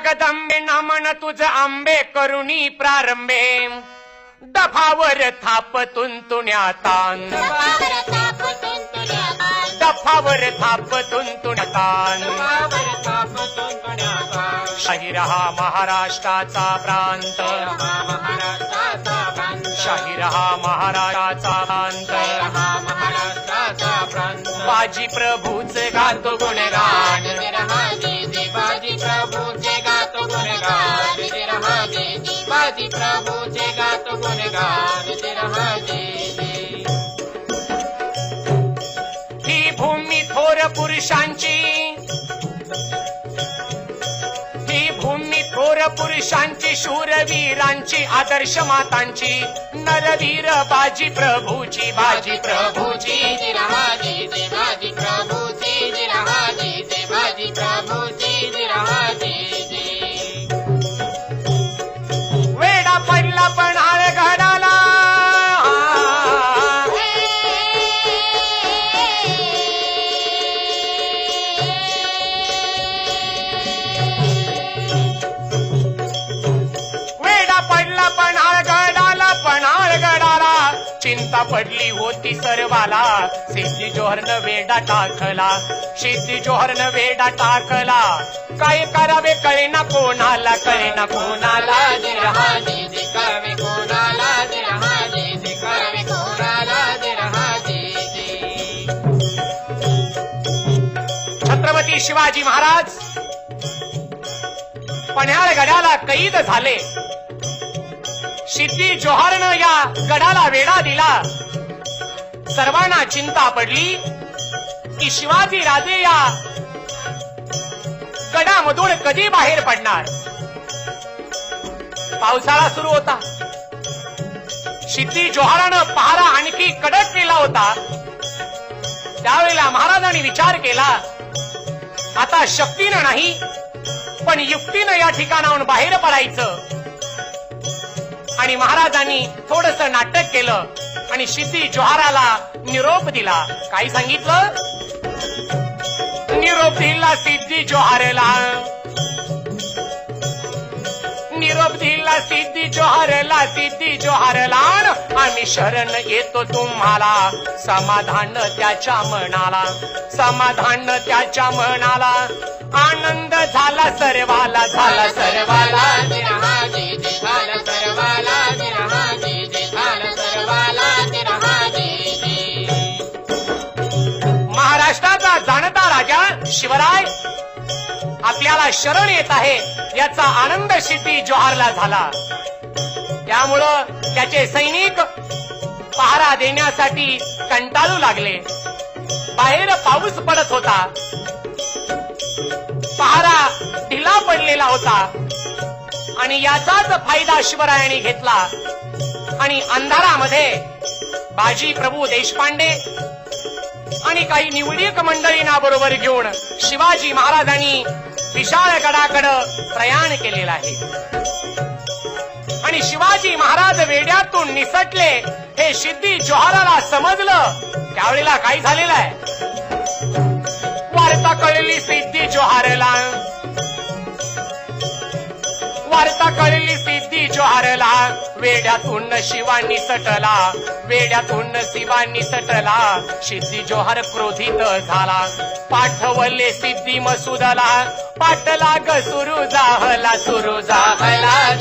जगदंबे नामन तुझ आंबे करुणी प्रारंभे. दफावर थापतून तुण्यातान दफावर थापतून तुण्यातान शाहीर हा महाराष्ट्राचा प्रांत. शाहीर हा महाराष्ट्राचा प्रांत. बाजी प्रभूच गातो गुणगान. बाजी प्रभूचे बाजी प्रभूचे गातो गुणगान ही भूमी थोर पुरुषांची ही भूमी थोर पुरुषांची शूरवीरांची आदर्श मातांची नरवीर बाजी प्रभूची बाजी प्रभू. पडली होती सर्वाला. सिद्धी जोहरनं वेडा टाकला. सिद्धी जोहरनं वेडा टाकला. काय करावे कळेना कोणाला कळेना कोणाला. छत्रपती शिवाजी महाराज पन्हाळ गडाला कैद झाले. सिद्धी जोहरनं या गडाला वेढा दिला. सर्वांना चिंता पडली की शिवाजी राजे या गडामधून कधी बाहेर पडणार? पावसाळा सुरू होता. सिद्धी जोहारानं पहारा आणखी कडक केला होता. त्यावेळेला महाराजांनी विचार केला आता शक्तीनं नाही पण युक्तीनं या ठिकाणाहून बाहेर पडायचं. आणि महाराजांनी थोडस नाटक केलं आणि सिद्धी जोहाराला निरोप दिला. काय सांगितलं? निरोप दिला सिद्धी जोहारेला निरोप दिला सिद्धी जोहारला सिद्धी जोहारला आम्ही शरण येतो तुम्हाला. समाधान त्याच्या मनाला. समाधान त्याच्या मनाला. आनंद झाला सर्वाला झाला सर्वाला. शिवराय आपल्याला शरण येत आहे याचा आनंद सिद्धी जोहारला झाला. त्यामुळं त्याचे सैनिक पहारा देण्यासाठी कंटाळू लागले. बाहेर पाऊस पडत होता. पहारा ढिला पडलेला होता. आणि याचाच फायदा शिवरायांनी घेतला. आणि अंधारामध्ये बाजी प्रभू देशपांडे आणि काही निवडीक मंडळींना बरोबर घेऊन शिवाजी महाराजांनी विशाळ गडाकडं प्रयाण केलेलं आहे. आणि शिवाजी महाराज वेड्यातून निसटले हे सिद्धी जोहाराला समजलं. त्यावेळेला काय झालेलं आहे? वार्ता कळली सिद्धी जोहारला. वार्ता कळली सिद्धी जोहारला वेड्यातून शिवानी सटला. वेड्यातून शिवानी सटला. सिद्धी जोहार क्रोधित झाला. पाठवले सिद्धी मसुदला. पाटला ग सुरू जाहला सुरू जाहला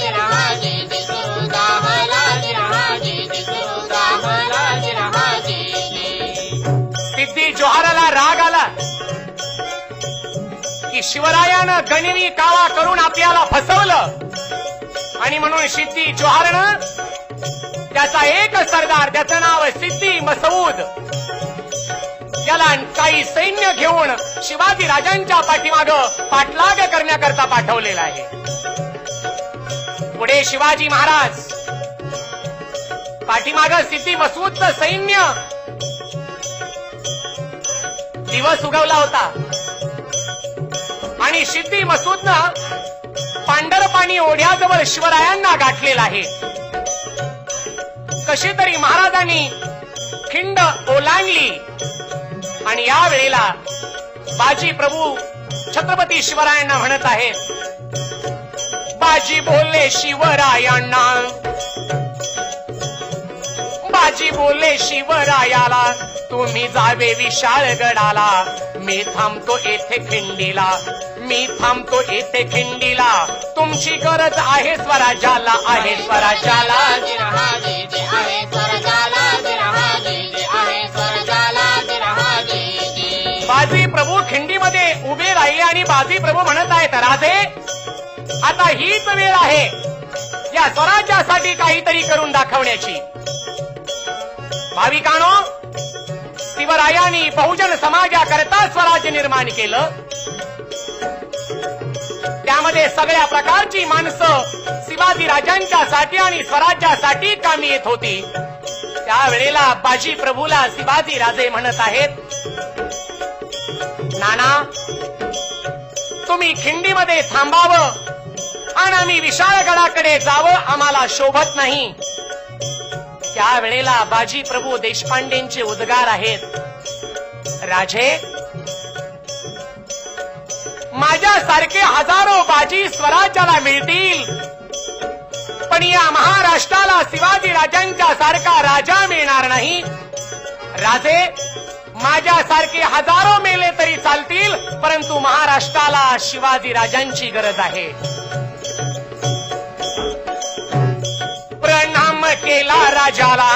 की शिवरायानं गणिमी काळा करून आपल्याला फसवलं. आणि म्हणून सिद्धी जोहारनं त्याचा एक सरदार त्याचं नाव सिद्धी मसऊद. त्याला काही सैन्य घेऊन शिवाजी राजांच्या पाठीमाग पाठलाग करण्याकरता पाठवलेला आहे. पुढे शिवाजी महाराज. पाठीमाग सिद्धी मसूदचं सैन्य. दिवस उगवला होता. आणि सिद्धी मसूदनं पांढरपाणी ओढ्याजवळ शिवरायांना गाठलेला आहे. कशी तरी महाराजांनी खिंड ओलांडली. आणि या वेळेला बाजी प्रभू छत्रपती शिवरायांना म्हणत आहेत बाजी बोलले शिवरायांना बाजी बोलले शिवरायाला तुम्ही जावे विशाळगडाला मी थांबतो येथे खिंडीला. मी थांबतो येथे खिंडीला. तुमची गरज आहे स्वराज्याला आहे स्वराज्याला. बाजी प्रभू खिंडीमध्ये उभे राहिले आणि बाजी प्रभू म्हणत आहेत राजे आता हीच वेळ आहे. या स्वराज्यासाठी काहीतरी करून दाखवण्याची. भाविकानो शिवरायांनी बहुजन समाजाकरता स्वराज्य निर्माण केलं. त्यामध्ये सगळ्या प्रकारची माणसं शिवाजी राजांच्यासाठी आणि स्वराज्यासाठी कामी येत होती. त्यावेळेला बाजी प्रभूला शिवाजी राजे म्हणत आहेत नाना तुम्ही खिंडीमध्ये थांबावं आणि आम्ही विशाळगडाकडे जावं आम्हाला शोभत नाही. त्यावेळेला बाजी प्रभू देशपांडेंचे उद्गार आहेत. राजे माझ्यासारखे हजारो बाजी स्वराज्याला मिळतील. पण या महाराष्ट्राला शिवाजी राजांच्या सारखा राजा मिळणार नाही. राजे माझ्यासारखे हजारो मेले तरी चालतील परंतु महाराष्ट्राला शिवाजी राजांची गरज आहे. केला राजाला.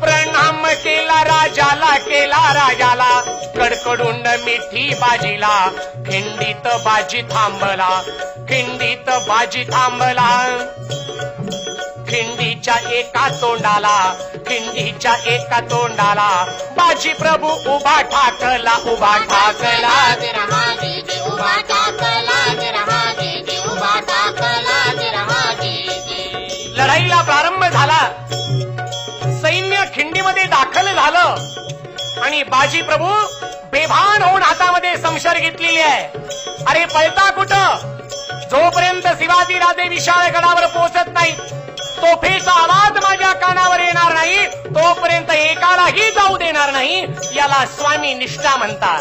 प्रणाम केला राजाला केला राजाला. कडकडून मिठी बाजीला खिंडीत बाजी थांबला खिंडीत बाजी थांबला. खिंडीच्या एका तोंडाला खिंडीच्या एका तोंडाला बाजी प्रभू उभा ठाकला उभा ठाकला. उभा ठाकला. झालं. आणि बाजी प्रभू बेभान होऊन हातामध्ये संशर घेतलेली आहे. अरे पळता कुठं? जोपर्यंत शिवाजी राजे गडावर पोहोचत नाही तोफेचा आवाज माझ्या कानावर येणार नाही तोपर्यंत एकालाही जाऊ देणार नाही याला स्वामी निष्ठा म्हणतात.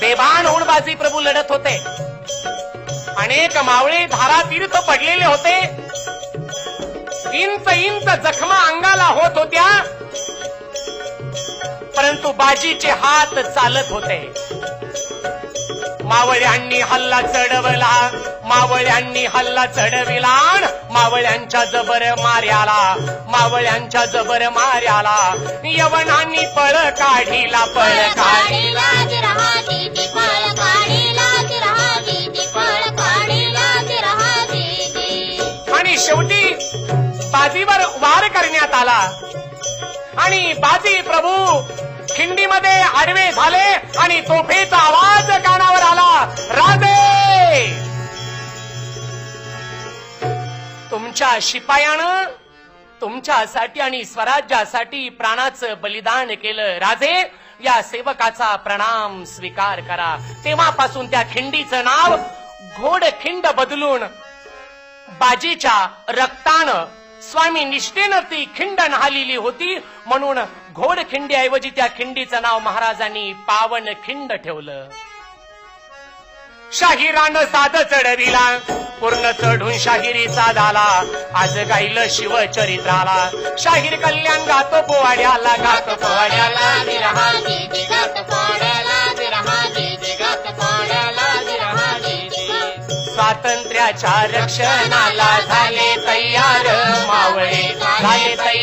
बेभान होऊन बाजी प्रभू लढत होते. अनेक मावळे धारा तीर्थ पडलेले होते. इंच इंच जखमा अंगाला होत होत्या. परंतु बाजीचे हात चालत होते. मावळ्यांनी हल्ला चढवला मावळ्यांनी हल्ला चढविला मावळ्यांच्या जबर मार्याला मावळ्यांच्या जबर मार्याला यवनांनी पळ काढीला पळ काढी काढीला आणि शेवटी बाजीवर वार करण्यात आला. आणि बाजी प्रभू खिंडीमध्ये आडवे झाले आणि तोफेचा आवाज कानावर आला. राजे! तुमच्या शिपायानं तुमच्यासाठी आणि स्वराज्यासाठी प्राणाचं बलिदान केलं. राजे या सेवकाचा प्रणाम स्वीकार करा. तेव्हापासून त्या खिंडीचं नाव घोडखिंड बदलून बाजीच्या रक्तानं स्वामी निष्ठेनं ती खिंड न्हालेली होती. म्हणून घोड खिंडीऐवजी त्या खिंडीचं नाव महाराजांनी पावन खिंड ठेवलं. शाहिरानं साध चढविला. पूर्ण चढून शाहिरीचा झाला. आज गाईल शिवचरित्राला शाहीर कल्याण गातो पोवाड्याला गातो पोवाड्याला पोवाड्याला स्वातंत्र्याच्या रक्षणाला झाले तयार. मावळे झाले तयार.